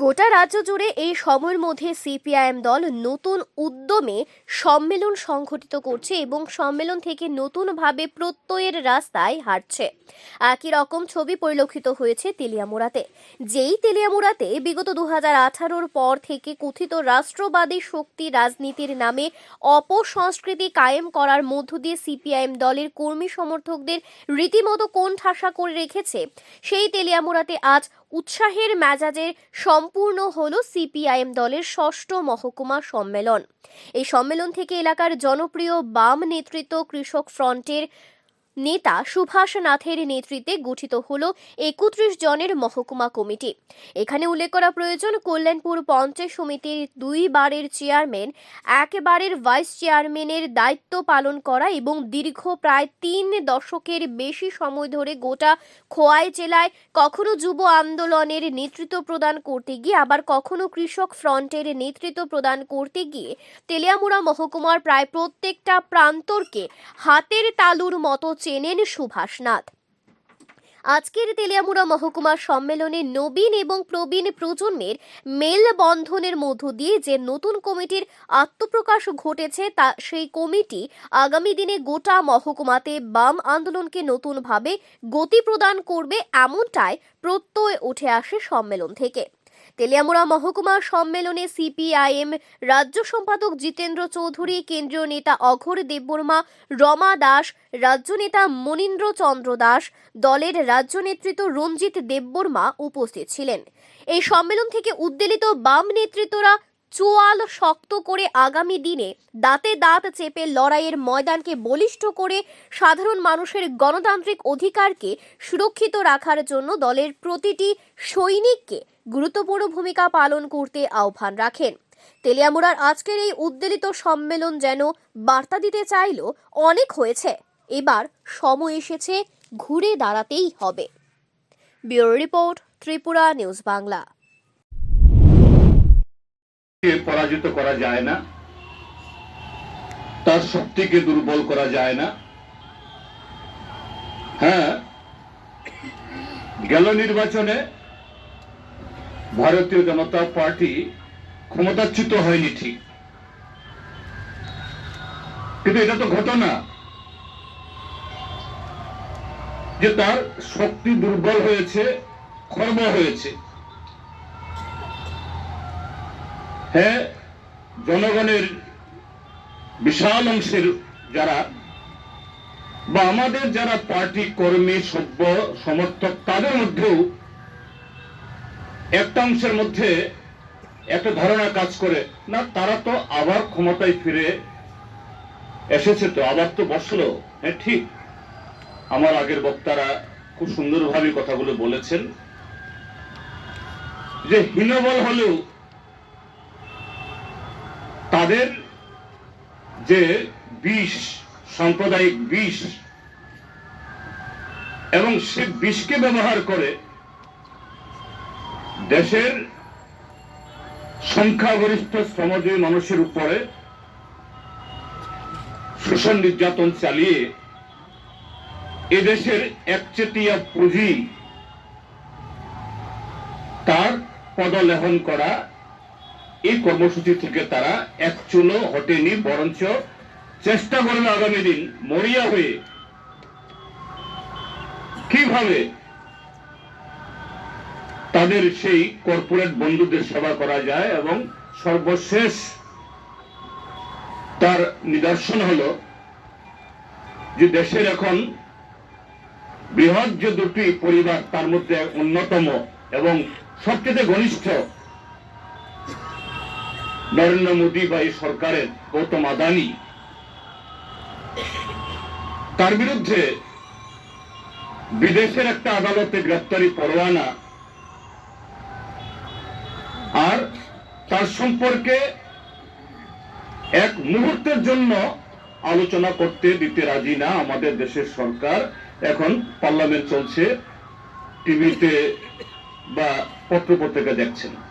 গোটা রাজ্য জুড়ে এই সময়ের মধ্যে সিপিআইএম দল নতুন উদ্যমে সম্মেলন সংঘটিত করছে এবং সম্মেলন থেকে নতুনভাবে প্রত্যয়ের রাস্তায় হাঁটছে। একই রকম ছবি পরিলক্ষিত হয়েছে তেলিয়ামুড়াতে। যেই তেলিয়ামুড়াতে বিগত দু হাজার পর থেকে কথিত রাষ্ট্রবাদী শক্তি রাজনীতির নামে অপসংস্কৃতি কায়েম করার মধ্য দিয়ে সিপিআইএম দলের কর্মী সমর্থকদের রীতিমতো কোণ ঠাসা করে রেখেছে, সেই তেলিয়ামুড়াতে আজ উৎসাহের মেজাজে সম্পূর্ণ হল সিপিআইএম দলের ষষ্ঠ মহকুমা সম্মেলন। এই সম্মেলন থেকে এলাকার জনপ্রিয় বাম নেতৃত্ব কৃষক ফ্রন্টের নেতা সুভাষ নাথের নেতৃত্বে গঠিত হল একত্রিশ জনের মহকুমা কমিটি। এখানে উল্লেখ করা প্রয়োজন, কল্যাণপুর পঞ্চায়েত সমিতির দুইবারের চেয়ারম্যান একবারের ভাইস চেয়ারম্যানের দায়িত্ব পালন করা এবং দীর্ঘ প্রায় তিন দশকের বেশি সময় ধরে গোটা খোয়াই জেলায় কখনো যুব আন্দোলনের নেতৃত্ব প্রদান করতে গিয়ে, আবার কখনো কৃষক ফ্রন্টের নেতৃত্ব প্রদান করতে গিয়ে তেলিয়ামুড়া মহকুমার প্রায় প্রত্যেকটা প্রান্তরকে হাতের তালুর মতো চেনেন সুভাষনাথ আজকের তেলিয়ামুড়া মহকুমা সম্মেলনে নবীন এবং প্রবীণ প্রজন্মের মেলবন্ধনের মধ্য দিয়ে যে নতুন কমিটির আত্মপ্রকাশ ঘটেছে, তা সেই কমিটি আগামী দিনে গোটা মহকুমাতে বাম আন্দোলনকে নতুনভাবে গতি প্রদান করবে, এমনটাই প্রত্যয় উঠে আসে সম্মেলন থেকে। তেলিয়ামুড়া মহকুমা সম্মেলনে সিপিআইএম রাজ্য সম্পাদক জিতেন্দ্র চৌধুরী, কেন্দ্রীয় নেতা অঘোর দেববর্মা, রমা দাস, রাজ্য নেতা মনীন্দ্র চন্দ্র দাস, দলের রাজ্য নেতৃত্ব রঞ্জিত দেববর্মা উপস্থিত ছিলেন। এই সম্মেলন থেকে উদ্বেলিত বাম নেতৃত্বরা চোয়াল শক্ত করে আগামী দিনে দাঁতে দাঁত চেপে লড়াইয়ের ময়দানকে বলিষ্ঠ করে সাধারণ মানুষের গণতান্ত্রিক অধিকারকে সুরক্ষিত রাখার জন্য দলের প্রতিটি সৈনিককে গুরুত্বপূর্ণ ভূমিকা পালন করতে আহ্বান রাখেন। তেলিয়ামুড়ার আজকের এই উদ্বেলিত সম্মেলন যেন বার্তা দিতে চাইল, অনেক হয়েছে। এবার সময় এসেছে, ঘুরে দাঁড়াতেই হবে। Bureau report, Tripura news Bangla. পরাজিত করা যায় না, তার শক্তিকে দুর্বল করা যায় না। হ্যাঁ গেল নির্বাচনে ভারতীয় জনতা পার্টি ক্ষমতাচ্যুত হয়নি ঠিক। কিন্তু এটা তো ঘটনা যে তার শক্তি দুর্বল হয়েছে, খর্ব হয়েছে। হ্যাঁ জনগণের বিশাল অংশের যারা বা আমাদের যারা পার্টি কর্মী, সভ্য, সমর্থক, তাদের মধ্যেও একটা অংশের মধ্যে একটা ধারণা কাজ করে, না, তারা তো আবার ক্ষমতায় ফিরে এসেছে তো, আবার তো বসল। হ্যাঁ ঠিক। আমার আগের বক্তারা খুব সুন্দরভাবে কথাগুলো বলেছেন। যে হীনবল হলেও তাদের যে বিষ, সাম্প্রদায়িক বিষ, এবং সে বিষকে ব্যবহার করে দেশের সংখ্যাগরিষ্ঠ শ্রমজীবী মানুষের উপরে শোষণ নির্যাতন চালিয়ে এদেশের একচেটিয়া পুঁজি তার পদলেহন করা, এই কর্মসূচি থেকে তারা এক চুলো হটেনি, বরঞ্চ চেষ্টা করবে আগামী দিন মরিয়া হয়ে কীভাবে তাদের সেই কর্পোরেট বন্ধুদের সেবা করা যায় এবং সর্বশেষ তার নিদর্শন হলো যে দেশের এখন বৃহৎ যে দুটি পরিবার, তার মধ্যে অন্যতম এবং সবচেয়ে ঘনিষ্ঠ নরেন্দ্র মোদী বা এই সরকারের গৌতম আদানি, তার বিরুদ্ধে বিদেশের একটা আদালতে গ্রেপ্তারি পরোয়ানা তার সম্পর্কে এক মুহূর্তের জন্য আলোচনা করতে দিতে রাজি না আমাদের দেশের সরকার। এখন পার্লামেন্ট চলছে, টিভিতে বা পত্র পত্রপত্রিকা দেখছেন।